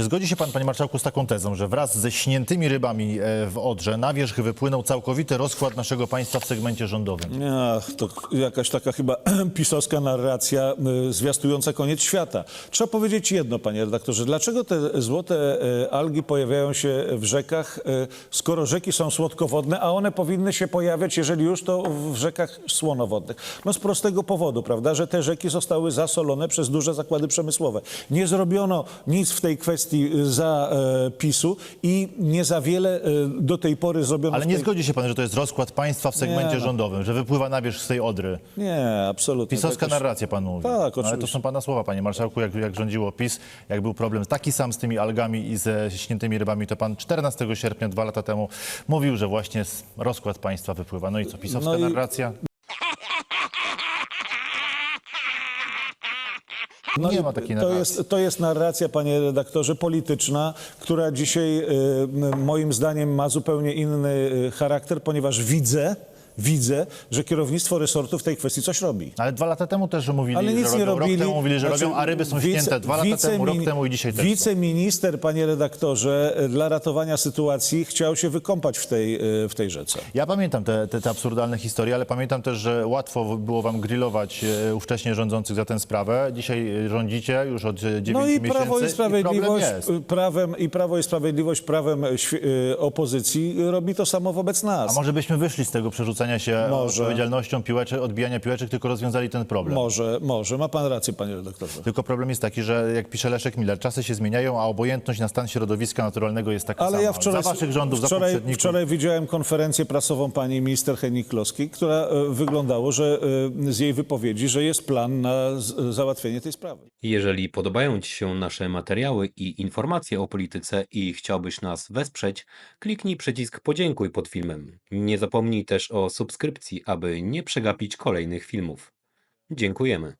Zgodzi się pan, panie marszałku, z taką tezą, że wraz ze śniętymi rybami e, w Odrze na wierzch wypłynął całkowity rozkład naszego państwa w segmencie rządowym? Ach, to jakaś taka chyba pisowska narracja y, zwiastująca koniec świata. Trzeba powiedzieć jedno, panie redaktorze. Dlaczego te złote y, algi pojawiają się w rzekach, skoro rzeki są słodkowodne, a one powinny się pojawiać, jeżeli już, to w rzekach słonowodnych? No z prostego powodu, prawda, że te rzeki zostały zasolone przez duże zakłady przemysłowe. Nie zrobiono nic w tej kwestii y, za e, PiSu i nie za wiele e, do tej pory zrobiono Ale nie tej... zgodzi się pan, że to jest rozkład państwa w segmencie Nie, no. rządowym, że wypływa na wierzch z tej Odry. Nie, absolutnie. Pisowska jakoś- narracja pan mówi. Tak, No, Ale to oczywiście. są pana słowa, panie marszałku, jak, jak rządziło PiS, jak był problem taki sam z tymi algami i ze śniętymi rybami, to pan 14 sierpnia, dwa lata temu, mówił, że właśnie rozkład państwa wypływa. No i co, pisowska No i- narracja? No nie ma takiej to narracji. jest, to jest narracja, panie redaktorze, polityczna, która dzisiaj y, moim zdaniem ma zupełnie inny y, charakter, ponieważ widzę, widzę, że kierownictwo resortu w tej kwestii coś robi. Ale dwa lata temu też mówili, Ale nic że nie robią. robili. Rok temu mówili, że Znaczy, robią, a ryby są wice- śnięte. Dwa lata temu, rok temu i dzisiaj też. Wiceminister, panie redaktorze, y, dla ratowania sytuacji chciał się wykąpać w tej, y, w tej rzece. Ja pamiętam te, te, te absurdalne historie, ale pamiętam też, że łatwo było wam grillować e, ówcześnie rządzących za tę sprawę. Dzisiaj e, rządzicie już od 9 No i miesięcy Prawo i Sprawiedliwość, y, prawem, i Prawo i Sprawiedliwość prawem opozycji robi to samo wobec nas. A może byśmy wyszli z tego przerzucania się Może. odpowiedzialnością piłeczek, odbijania piłeczek, tylko rozwiązali ten problem. Może, może. Ma pan rację, panie redaktorze. Tylko problem jest taki, że jak pisze Leszek Miller, czasy się zmieniają, a obojętność na stan środowiska naturalnego jest taka Ale sama. ja wczoraj, za waszych rządów, za wczoraj, poprzedników. wczoraj widziałem konferencję prasową pani minister Henik-Kloskiej, która e, wyglądało, że e, z jej wypowiedzi, że jest plan na załatwienie tej sprawy. Jeżeli podobają Ci się nasze materiały i informacje o polityce i chciałbyś nas wesprzeć, kliknij przycisk podziękuj pod filmem. Nie zapomnij też o subskrypcji, aby nie przegapić kolejnych filmów. Dziękujemy.